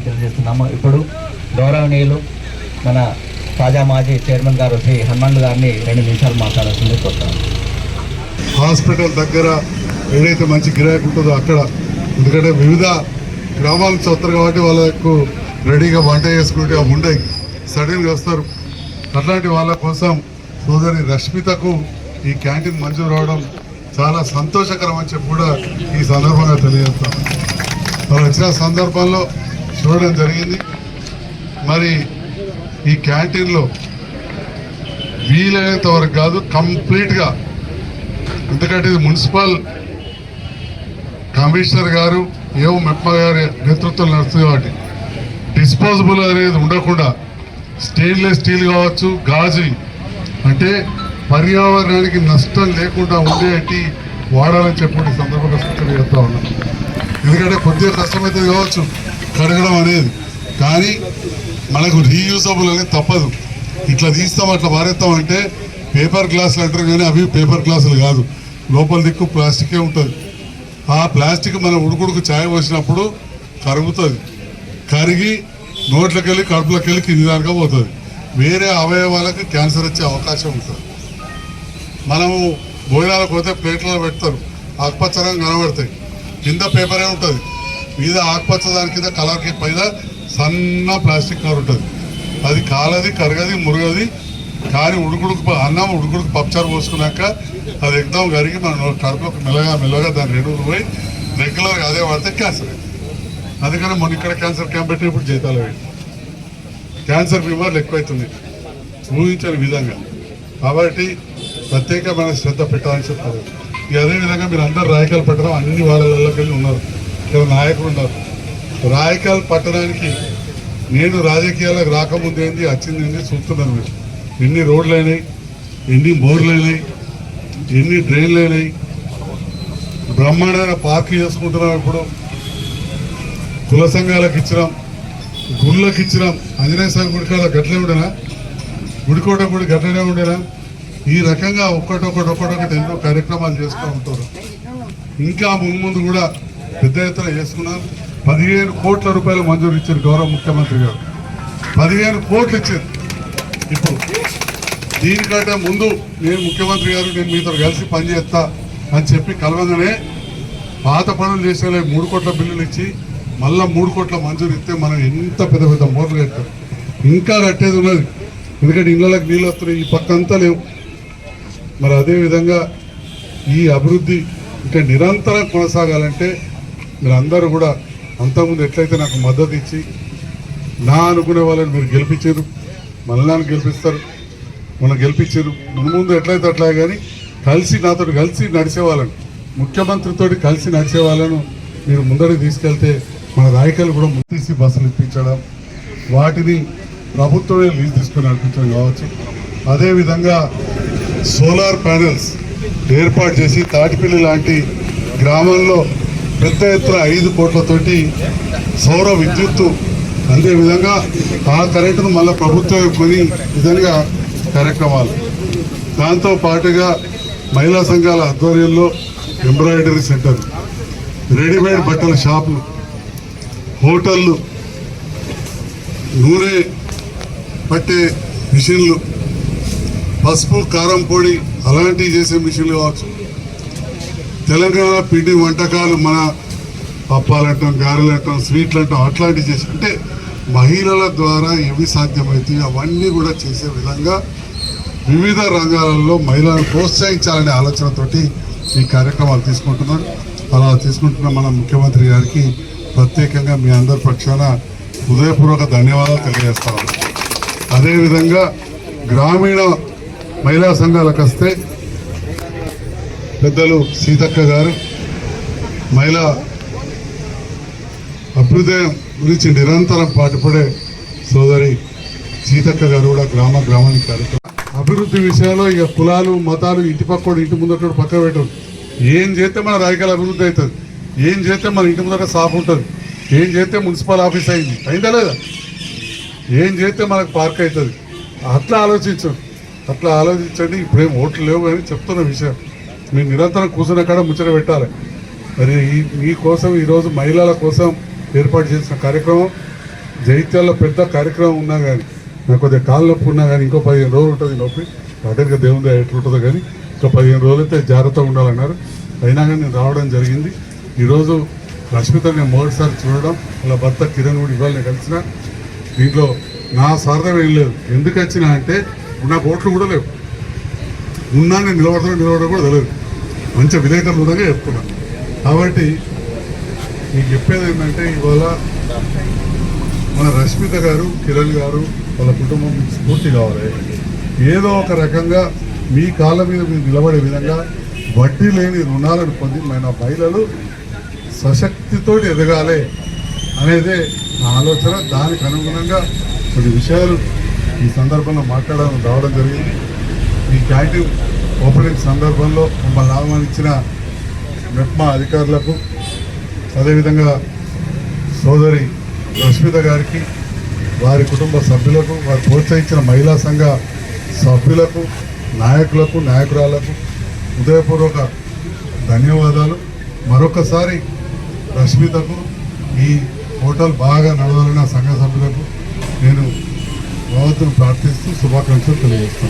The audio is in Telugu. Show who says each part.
Speaker 1: ధన్యవాదాలు తెలియజేస్తున్నాము ఇప్పుడు గౌరవనీయులు మన తాజా మాజీ చైర్మన్ గారు శ్రీ హనుమంత్ గారిని రెండు నిమిషాలు మాట్లాడాల్సింది కోరుతాను
Speaker 2: హాస్పిటల్ దగ్గర ఏదైతే మంచి గిరాకీ ఉంటుందో అక్కడ ఎందుకంటే వివిధ గ్రామాలు నుంచి వస్తారు కాబట్టి వాళ్ళకు రెడీగా వంట చేసుకుంటే అవి ఉండయి. సడన్గా వస్తారు. అట్లాంటి వాళ్ళ కోసం సోదరి రష్మితకు ఈ క్యాంటీన్ మంజూరు రావడం చాలా సంతోషకరం అని చెప్పి కూడా ఈ సందర్భంగా తెలియజేస్తాను. వాళ్ళు వచ్చిన సందర్భంలో చూడడం జరిగింది. మరి ఈ క్యాంటీన్లో వీలైనంత వరకు కాదు కంప్లీట్గా ఎందుకంటే ఇది మున్సిపల్ కమిషనర్ గారు ఏవో మెప్ప గారి నేతృత్వం నడుస్తుంది కాబట్టి డిస్పోజబుల్ అనేది ఉండకుండా స్టెయిన్లెస్ స్టీల్ కావచ్చు గాజు అంటే పర్యావరణానికి నష్టం లేకుండా ఉండేటి వాడాలని చెప్పి సందర్భంగా సూచన చేస్తా ఉన్నాం. ఎందుకంటే కొద్దిగా కష్టమైతే కావచ్చు. కడగడం అనేది. కానీ మనకు రీయూజబుల్ అనేది తప్పదు. ఇట్లా తీస్తాం అట్లా పారేస్తాం అంటే పేపర్ గ్లాసులు అంటారు కానీ అవి పేపర్ గ్లాసులు కాదు. లోపల దిక్కు ప్లాస్టికే ఉంటుంది. ఆ ప్లాస్టిక్ మన ఉడుకుడుకు ఛాయ పోసినప్పుడు కరుగుతుంది. కరిగి నోట్లోకి వెళ్ళి కడుపులోకి వెళ్ళి కింది దానిగా పోతుంది. వేరే అవయవాలకు క్యాన్సర్ వచ్చే అవకాశం ఉంటుంది. మనము భోజనాలకు పోతే ప్లేట్లలో పెడతారు. ఆకుపచ్చ కనబడతాయి. కింద పేపరే ఉంటుంది. మీద ఆకుపచ్చ దాని కింద కలర్కి పైన సన్న ప్లాస్టిక్ కవర్ ఉంటుంది. అది కాలది కరగది మురగది. కానీ ఉడుకుడుకు అన్నం ఉడుకుడుకు పప్పుచారు పోసుకున్నాక అది ఎగ్దాం కరిగి మన కడుపులో మెల్లగా మెల్లగా దాని రెండు పోయి రెగ్యులర్గా అదే వాడితే క్యాన్సర్ అందుకని మొన్న ఇక్కడ క్యాన్సర్ క్యాంప్ పెట్టినప్పుడు జీతాలు క్యాన్సర్ బీమార్లు ఎక్కువైతుంది. ఊహించని విధంగా. కాబట్టి ప్రత్యేకమైన శ్రద్ధ పెట్టాలని చెప్తారు ఇక అదేవిధంగా మీరు అందరు రాయకాలు పెట్టడం అన్ని వాళ్ళకి వెళ్ళి ఉన్నారు. ఇక్కడ నాయకులు ఉన్నారు. రాయకాలు పట్టడానికి నేను రాజకీయాలకు రాకముందు ఏంది వచ్చింది ఏంది చూస్తున్నాను మీరు ఎన్ని రోడ్లు అయినాయి ఎన్ని బోర్లు అయినాయి ఎన్ని డ్రైన్లు అయినాయి బ్రహ్మాండమైన పార్క్ చేసుకుంటున్నాం ఇప్పుడు. కుల సంఘాలకు ఇచ్చినాం గుళ్ళకి ఇచ్చినాం. ఆంజనేయ స్వామి గుడికాడ గట్లే ఉండేనా? గుడికోట గుడి గట్లనే ఉండేనా? ఈ రకంగా ఒక్కటొక్కటి ఒక్కటొక్కటి ఎన్నో కార్యక్రమాలు చేస్తూ ఉంటారు. ఇంకా ముందు కూడా పెద్ద ఎత్తున చేసుకున్నాం పదిహేను కోట్ల రూపాయలు మంజూరు ఇచ్చారు గౌరవ ముఖ్యమంత్రి గారు. పదిహేను కోట్లు ఇచ్చారు. ఇప్పుడు దీనికంటే ముందు నేను ముఖ్యమంత్రి గారు నేను మీతో కలిసి పనిచేస్తా అని చెప్పి కలవగానే పాత పనులు చేసే వాళ్ళకి మూడు కోట్ల బిల్లులు ఇచ్చి మళ్ళీ మూడు కోట్ల మంజూరు ఇస్తే మనం ఎంత పెద్ద పెద్ద మోర్లు కట్టాం. ఇంకా కట్టేది ఉన్నది. ఎందుకంటే ఇళ్ళకి నీళ్ళు వస్తున్నాయి ఈ పక్క అంతా లేవు. మరి అదేవిధంగా ఈ అభివృద్ధి ఇంకా నిరంతరం కొనసాగాలంటే మీరు కూడా అంతకుముందు ఎట్లయితే నాకు మద్దతు ఇచ్చి నా అనుకునే వాళ్ళని మీరు గెలిపించారు మళ్ళీ గెలిపిస్తారు మనం గెలిపించారు ముందు ముందు ఎట్లయితే అట్లా కానీ కలిసి నాతో కలిసి నడిచే వాళ్ళని ముఖ్యమంత్రితో కలిసి నడిచే వాళ్ళను మీరు ముందరికి తీసుకెళ్తే మన నాయకులు కూడా తీసి బస్సులు ఇప్పించడం వాటిని ప్రభుత్వమే లీజ్ తీసుకొని నడిపించడం కావచ్చు. అదేవిధంగా సోలార్ ప్యానెల్స్ ఏర్పాటు చేసి తాటిపల్లి లాంటి గ్రామంలో పెద్ద ఎత్తున ఐదు కోట్లతోటి సౌర విద్యుత్తు అందే విధంగా ఆ కరెంటును మళ్ళీ ప్రభుత్వం కొని విధంగా కార్యక్రమాలు. దాంతో పాటుగా మహిళా సంఘాల ఆధ్వర్యంలో ఎంబ్రాయిడరీ సెంటర్ రెడీమేడ్ బట్టల షాపులు హోటళ్ళు నూనె పట్టే మిషన్లు పసుపు కారం పొడి అలాంటివి చేసే మిషన్లు కావచ్చు. తెలంగాణ పిండి వంటకాలు మన పప్పాలు అంటాం గారెలు అంటాం స్వీట్లు అంటాం అట్లాంటివి చేసి అంటే మహిళల ద్వారా ఏవి సాధ్యమవుతాయి అవన్నీ కూడా చేసే విధంగా వివిధ రంగాలలో మహిళలను ప్రోత్సహించాలనే ఆలోచనతోటి ఈ కార్యక్రమాలు తీసుకుంటున్నాం అలా తీసుకుంటున్న మన ముఖ్యమంత్రి గారికి ప్రత్యేకంగా మీ అందరి పక్షాన హృదయపూర్వక ధన్యవాదాలు తెలియజేస్తాను. అదేవిధంగా గ్రామీణ మహిళా సంఘాలకు వస్తే పెద్దలు సీతక్క గారు మహిళా అభ్యుదయం గురించి నిరంతరం పాటుపడే సోదరి సీతక్క గారు కూడా గ్రామ గ్రామానికి కార్యక్రమం. అభివృద్ధి విషయంలో ఇక కులాలు మతాలు ఇంటి పక్కోడు ఇంటి ముందటోడు పక్క పెట్టరు. ఏం చేస్తే మన రాజకీయాల అభివృద్ధి అవుతుంది? ఏం చేస్తే మన ఇంటి ముందట సాఫ్ ఉంటుంది? ఏం చేస్తే మున్సిపల్ ఆఫీస్ అయింది? అయిందా లేదా? ఏం చేస్తే మనకు పార్క్ అవుతుంది? అట్లా ఆలోచించండి అట్లా ఆలోచించండి. ఇప్పుడేం ఓట్లు లేవు అని చెప్తున్న విషయం. మీరు నిరంతరం కూర్చున్న కాడ ముచ్చట పెట్టాలి. మరి ఈ మీకోసం ఈరోజు మహిళల కోసం ఏర్పాటు చేసిన కార్యక్రమం జైత్యాల్లో పెద్ద కార్యక్రమం ఉన్నా కానీ నాకు కొద్దిగా కాళ్ళ నొప్పి ఉన్నా కానీ ఇంకో పదిహేను రోజులు ఉంటుంది ఈ నొప్పి. అటెన్గా దేవుని ఎట్లుంటుందో కానీ ఇంకా పదిహేను రోజులు అయితే జాగ్రత్తగా ఉండాలన్నారు. అయినా కానీ నేను రావడం జరిగింది. ఈరోజు లక్ష్మితో నేను మొదటిసారి చూడడం అలా భర్త కిరణ్ కూడా ఇవాళ నేను కలిసిన. దీంట్లో నా స్వార్థం ఏం లేదు. ఎందుకు వచ్చినా అంటే నాకు ఓట్లు కూడా లేవు. ఉన్నా నేను నిలబడతాను నిలబడడం కూడా తెలియదు. మంచి విలేకరులు ఉండగా చెప్తున్నా కాబట్టి మీకు చెప్పేది ఏంటంటే ఇవాళ మన రష్మిత గారు కిరణ్ గారు వాళ్ళ కుటుంబం స్ఫూర్తి కావాలి. ఏదో ఒక రకంగా మీ కాళ్ళ మీద మీరు నిలబడే విధంగా వడ్డీ లేని రుణాలను పొంది మన మహిళలు సశక్తితో ఎదగాలి అనేదే నా ఆలోచన. దానికి అనుగుణంగా కొన్ని విషయాలు ఈ సందర్భంలో మాట్లాడడం రావడం జరిగింది. ఈ క్యాంటీన్ ఓపెనింగ్ సందర్భంలో మమ్మల్ని ఆహ్వానించిన మెప్మా అధికారులకు అదేవిధంగా సోదరి రష్మిత గారికి వారి కుటుంబ సభ్యులకు వారు ప్రోత్సహించిన మహిళా సంఘ సభ్యులకు నాయకులకు నాయకురాలకు హృదయపూర్వక ధన్యవాదాలు. మరొకసారి రష్మితకు ఈ హోటల్ బాగా నడవాలన్న సంఘ సభ్యులకు నేను భగవంతుని ప్రార్థిస్తూ శుభాకాంక్షలు తెలియజేస్తున్నాను.